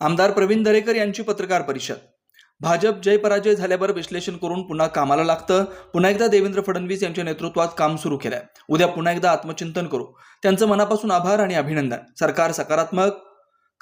आमदार प्रवीण दरेकर यांची पत्रकार परिषद. भाजप जय पराजय झाल्यावर विश्लेषण करून पुन्हा कामाला लागतं. पुन्हा एकदा देवेंद्र फडणवीस यांच्या नेतृत्वात काम सुरू केलंय. उद्या पुन्हा एकदा आत्मचिंतन करू. त्यांचं मनापासून आभार आणि अभिनंदन. सरकार सकारात्मक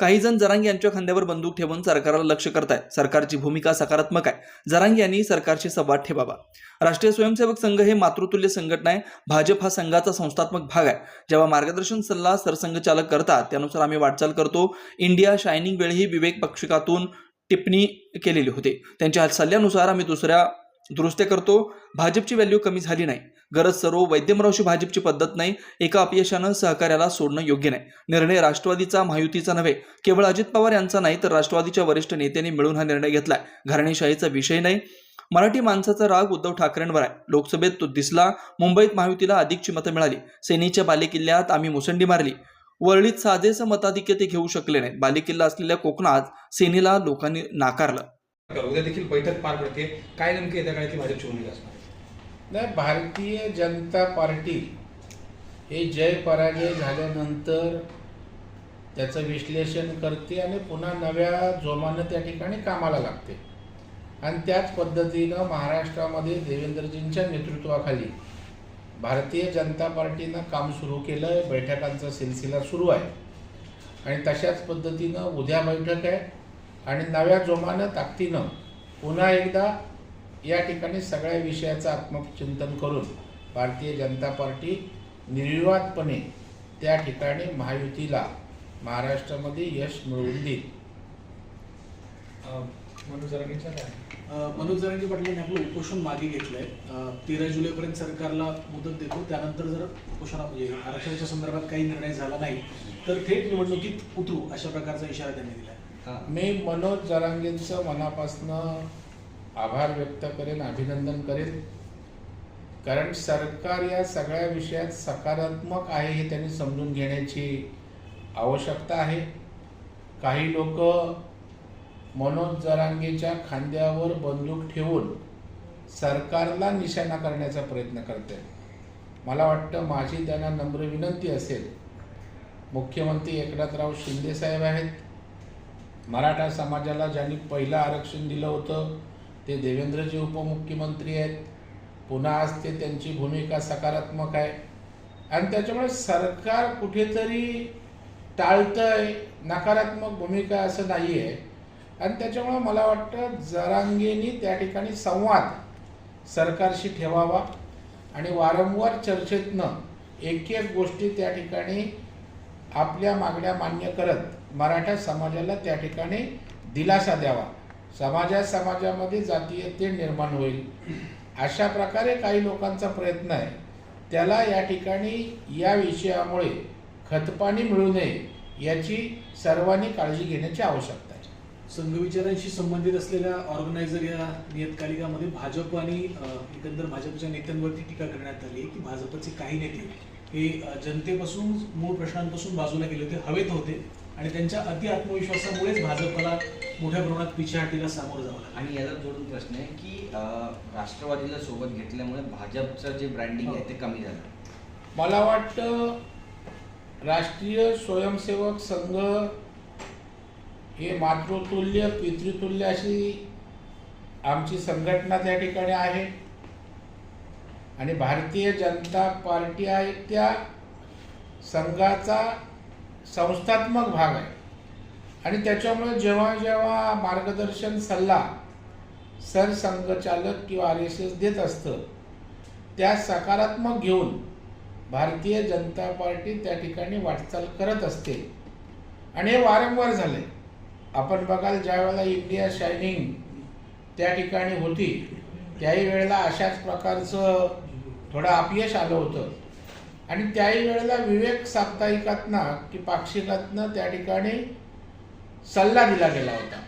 काही जण जरांगी यांच्या खांद्यावर बंदूक ठेवून सरकारला लक्ष करतायत. सरकारची भूमिका सकारात्मक आहे. जरांगी यांनी सरकारशी संवाद ठेवावा. राष्ट्रीय स्वयंसेवक संघ हे मातृतुल्य संघटना आहे. भाजप हा संघाचा संस्थात्मक भाग आहे. जेव्हा मार्गदर्शन सल्ला सरसंघचालक करतात त्यानुसार आम्ही वाटचाल करतो. इंडिया शायनिंग वेळही विवेक पक्षिकातून टिप्पणी केलेली होती. त्यांच्या सल्ल्यानुसार आम्ही दुसऱ्या दुरुस्त्या करतो. भाजपची व्हॅल्यू कमी झाली नाही. गरज सर्व वैद्यमरावशी भाजपची पद्धत नाही एका अपयशानं सहकार्याला सोडणं योग्य नाही. निर्णय राष्ट्रवादीचा महायुतीचा नव्हे केवळ अजित पवार यांचा नाही तर राष्ट्रवादीच्या वरिष्ठ नेत्यांनी मिळून हा निर्णय घेतलाय. घराणेशाहीचा विषय नाही. मराठी माणसाचा राग उद्धव ठाकरेंवर आहे. लोकसभेत तो दिसला मुंबईत महायुतीला अधिकची मतं मिळाली. सेनेच्या बालेकिल्ल्यात आम्ही मुसंडी मारली. वरळीत साधेसं मताधिक्य ते घेऊ शकले नाही बालेकिल्ला असलेल्या कोकणात सेनेला लोकांनी नाकारलं. उद्या देखील बैठक पार पडते. काय नेमकी येत्या काळाची भाजपची भूमिका असणार? नाही भारतीय जनता पार्टी हे जय पराजय झाल्यानंतर त्याचं विश्लेषण करते आणि पुन्हा नव्या जोमानं त्या ठिकाणी कामाला लागते. आणि त्याच पद्धतीनं महाराष्ट्रामध्ये देवेंद्रजींच्या नेतृत्वाखाली भारतीय जनता पार्टीनं काम सुरू केलं आहे बैठकांचा सिलसिला सुरू आहे. आणि तशाच पद्धतीनं उद्या बैठक आहे आणि नव्या जोमानं ताकदीनं पुन्हा एकदा या ठिकाणी सगळ्या विषयाचं आत्मचिंतन करून भारतीय जनता पार्टी निर्विवादपणे त्या ठिकाणी महायुतीला महाराष्ट्रामध्ये यश मिळवून देईल. अं, मनोज जरांगेंच्या काय अ, मनोज जरांगे पाटलांनी आपलं उपोषण मागे घेतलंय. तेरा जुलैपर्यंत सरकारला मुदत देतो. त्यानंतर जर उपोषणा म्हणजे आरक्षणाच्या संदर्भात काही निर्णय झाला नाही तर थेट निवडणुकीत उतरू अशा प्रकारचा इशारा त्यांनी दिलाय. मी मनोज जरांगेंचं मनापासनं आभार व्यक्त करेन अभिनंदन करेन. कारण सरकार या सगळ्या विषयात सकारात्मक आहे हे त्यांनी समजून घेण्याची आवश्यकता आहे. काही लोक मनोज जरांगेच्या खांद्यावर बंदूक ठेवून सरकारला निशाणा करण्याचा प्रयत्न करते. मला वाटतं माझी त्यांना नम्र विनंती असेल. मुख्यमंत्री एकनाथराव शिंदेसाहेब आहेत. मराठा समाजाला ज्यांनी पहिलं आरक्षण दिलं होतं ते देवेंद्रजी उपमुख्यमंत्री आहेत. पुन्हा आज ते त्यांची भूमिका सकारात्मक आहे. आणि त्याच्यामुळे सरकार कुठेतरी टाळतंय नकारात्मक भूमिका असं नाही आहे आणि त्याच्यामुळे मला वाटतं जरांगेनी त्या ठिकाणी संवाद सरकारशी ठेवावा. आणि वारंवार चर्चेतनं एक एक गोष्टी त्या ठिकाणी आपल्या मागण्या मान्य करत मराठा समाजाला त्या ठिकाणी दिलासा द्यावा. समाजा समाजामध्ये जातीयते निर्माण होईल. अशा प्रकारे काही लोकांचा प्रयत्न आहे. त्याला या ठिकाणी या विषयामुळे खतपाणी मिळू नये याची सर्वांनी काळजी घेण्याची आवश्यकता आहे. संघविचारांशी संबंधित असलेल्या ऑर्गनायझर या नियतकालिकामध्ये भाजप आणि एकंदर भाजपच्या नेत्यांवरती टीका करण्यात आली आहे की भाजपचे काही नेते हे जनतेपासून मूळ प्रश्नांपासून बाजूला गेले होते हवेत होते. आणि त्यांच्या अति आत्मविश्वासामुळेच भाजपला मोठ्या प्रमाणात पिछाहटीला सामोरं जावं लागलं. आणि याला जोडून प्रश्न आहे की राष्ट्रवादीला सोबत घेतल्यामुळे भाजपचं जे ब्रँडिंग आहे ते कमी झालं. मला वाटतं राष्ट्रीय स्वयंसेवक संघ हे मातृतुल्य पितृतुल्य अशी आमची संघटना त्या ठिकाणी आहे. आणि भारतीय जनता पार्टी आहे त्या संघाचा संस्थात्मक भाग आहे. आणि त्याच्यामुळे जेव्हा जेव्हा मार्गदर्शन सल्ला सरसंघचालक किंवा आर एस एस देत असतं त्या सकारात्मक घेऊन भारतीय जनता पार्टी त्या ठिकाणी वाटचाल करत असते. आणि हे वारंवार झाले आपण बघाल ज्या वेळेला इंडिया शायनिंग त्या ठिकाणी होती त्याही वेळेला अशाच प्रकारचं थोडं अपयश आलं होतं. आणि त्याही वेळेला विवेक साप्ताहिकातनं की पाक्षिकातनं त्या ठिकाणी सल्ला दिला गेला होता.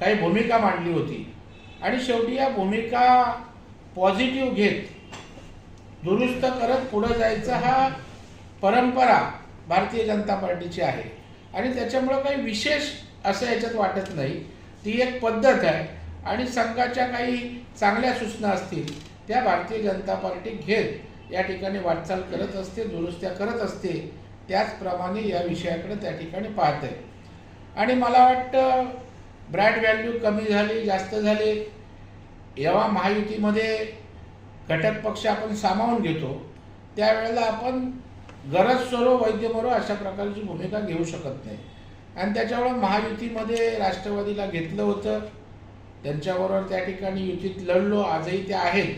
काही भूमिका मांडली होती. आणि शेवटी या भूमिका पॉझिटिव्ह घेत दुरुस्त करत पुढं जायचं हा परंपरा भारतीय जनता पार्टीची आहे. आणि त्याच्यामुळं काही विशेष असं याच्यात वाटत नाही. ती एक पद्धत आहे. आणि संघाच्या काही चांगल्या सूचना असतील त्या भारतीय जनता पार्टी घेत या ठिकाणी वाटचाल करत असते दुरुस्त्या करत असते त्याचप्रमाणे या विषयाकडे त्या ठिकाणी पाहत. आहे आणि मला वाटतं ब्रँड व्हॅल्यू कमी झाली जास्त झाली जेव्हा महायुतीमध्ये घटक पक्ष आपण सामावून घेतो त्यावेळेला आपण गरज सोरो वैद्य मरो अशा प्रकारची भूमिका घेऊ शकत नाही. आणि त्याच्यामुळे महायुतीमध्ये राष्ट्रवादीला घेतलं होतं त्यांच्याबरोबर त्या ठिकाणी युतीत लढलो आजही ते आहेत.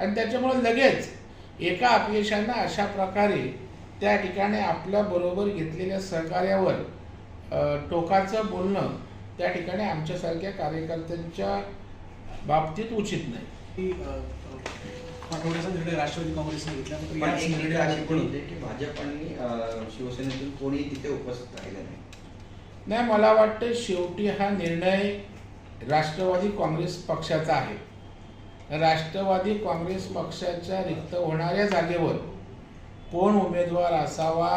आणि त्याच्यामुळे लगेच एका अपयशानं अशा प्रकारे त्या ठिकाणी आपल्याबरोबर घेतलेल्या सहकार्यावर टोकाचं बोलणं त्या ठिकाणी आमच्यासारख्या कार्यकर्त्यांच्या बाबतीत उचित नाही. की निर्णय राष्ट्रवादी काँग्रेसने घेतला भाजप आणि शिवसेनेतून कोणी तिथे उपस्थित राहिलं नाही. नाही मला वाटतं शेवटी हा निर्णय राष्ट्रवादी काँग्रेस पक्षाचा आहे. राष्ट्रवादी काँग्रेस पक्षाच्या रिक्त होणाऱ्या जागेवर कोण उमेदवार असावा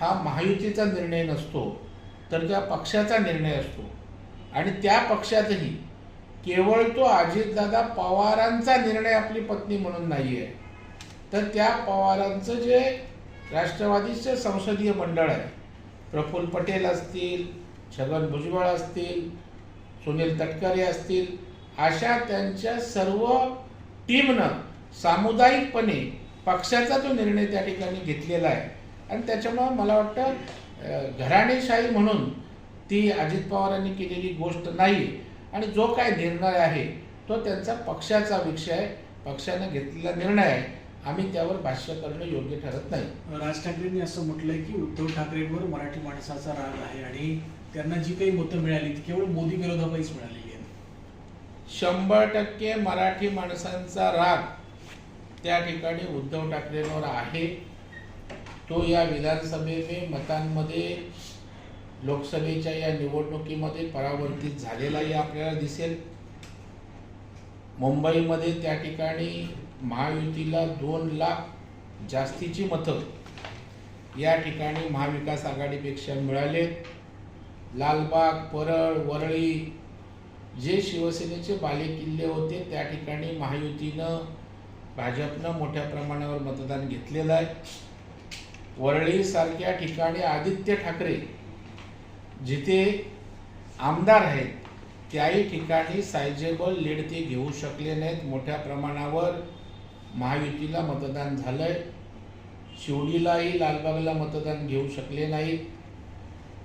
हा महायुतीचा निर्णय नसतो तर त्या पक्षाचा निर्णय असतो. आणि त्या पक्षातही केवळ तो अजितदादा पवारांचा निर्णय आपली पत्नी म्हणून नाही आहे तर त्या पवारांचं जे राष्ट्रवादीचं संसदीय मंडळ आहे प्रफुल्ल पटेल असतील छगन भुजबळ असतील सुनील तटकरे असतील अशा त्यांच्या सर्व टीमनं सामुदायिकपणे पक्षाचा जो निर्णय त्या ठिकाणी घेतलेला आहे आणि त्याच्यामुळं मला वाटतं घराणेशाही म्हणून ती अजित पवारांनी केलेली गोष्ट नाही आणि जो काय निर्णय आहे तो त्यांचा पक्षाचा विषय आहे. पक्षानं घेतलेला निर्णय आहे. आम्ही त्यावर भाष्य करणं योग्य ठरत नाही. राज ठाकरेंनी असं म्हटलंय की उद्धव ठाकरेंवर मराठी माणसाचा राग आहे आणि त्यांना जी काही मतं मिळाली ती केवळ मोदी विरोधापायीच मिळालेली आहे शंभर टक्के मराठी माणसांचा राग त्या ठिकाणी उद्धव ठाकरेंवर आहे. तो या विधानसभेने मतांमध्ये लोकसभेच्या या निवडणुकीमध्ये परावर्तित झालेलाही आपल्याला दिसेल. मुंबईमध्ये त्या ठिकाणी महायुतीला दोन लाख जास्तीची मतं या ठिकाणी महाविकास आघाडीपेक्षा मिळाले लालबाग परळ वरळी जे शिवसेनेचे बालेकिल्ले होते त्या ठिकाणी महायुतीनं भाजपनं मोठ्या प्रमाणावर मतदान घेतलेलं आहे. वरळीसारख्या ठिकाणी आदित्य ठाकरे जिथे आमदार आहेत त्याही ठिकाणी सायजेबल लीड ते घेऊ शकले नाहीत. मोठ्या प्रमाणावर महायुतीला मतदान झालं आहे शिवडीलाही लालबागला मतदान घेऊ शकले नाहीत.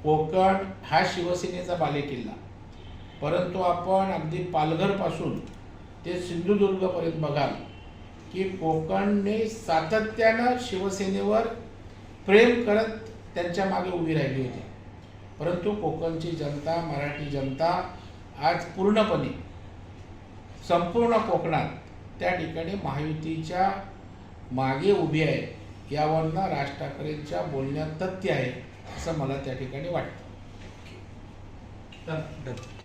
कोकण हा शिवसेनेचा बालेकिल्ला. परंतु आपण अगदी पालघरपासून ते सिंधुदुर्गपर्यंत बघाल की कोकणने सातत्यानं शिवसेनेवर प्रेम करत त्यांच्या मागे उभी राहिली होती. परंतु कोकणची जनता मराठी जनता आज पूर्णपणे संपूर्ण कोकणात त्या ठिकाणी महायुतीच्या मागे उभी आहे. यावरनं राज ठाकरेंच्या बोलण्यात तथ्य आहे असं मला त्या ठिकाणी वाटतं.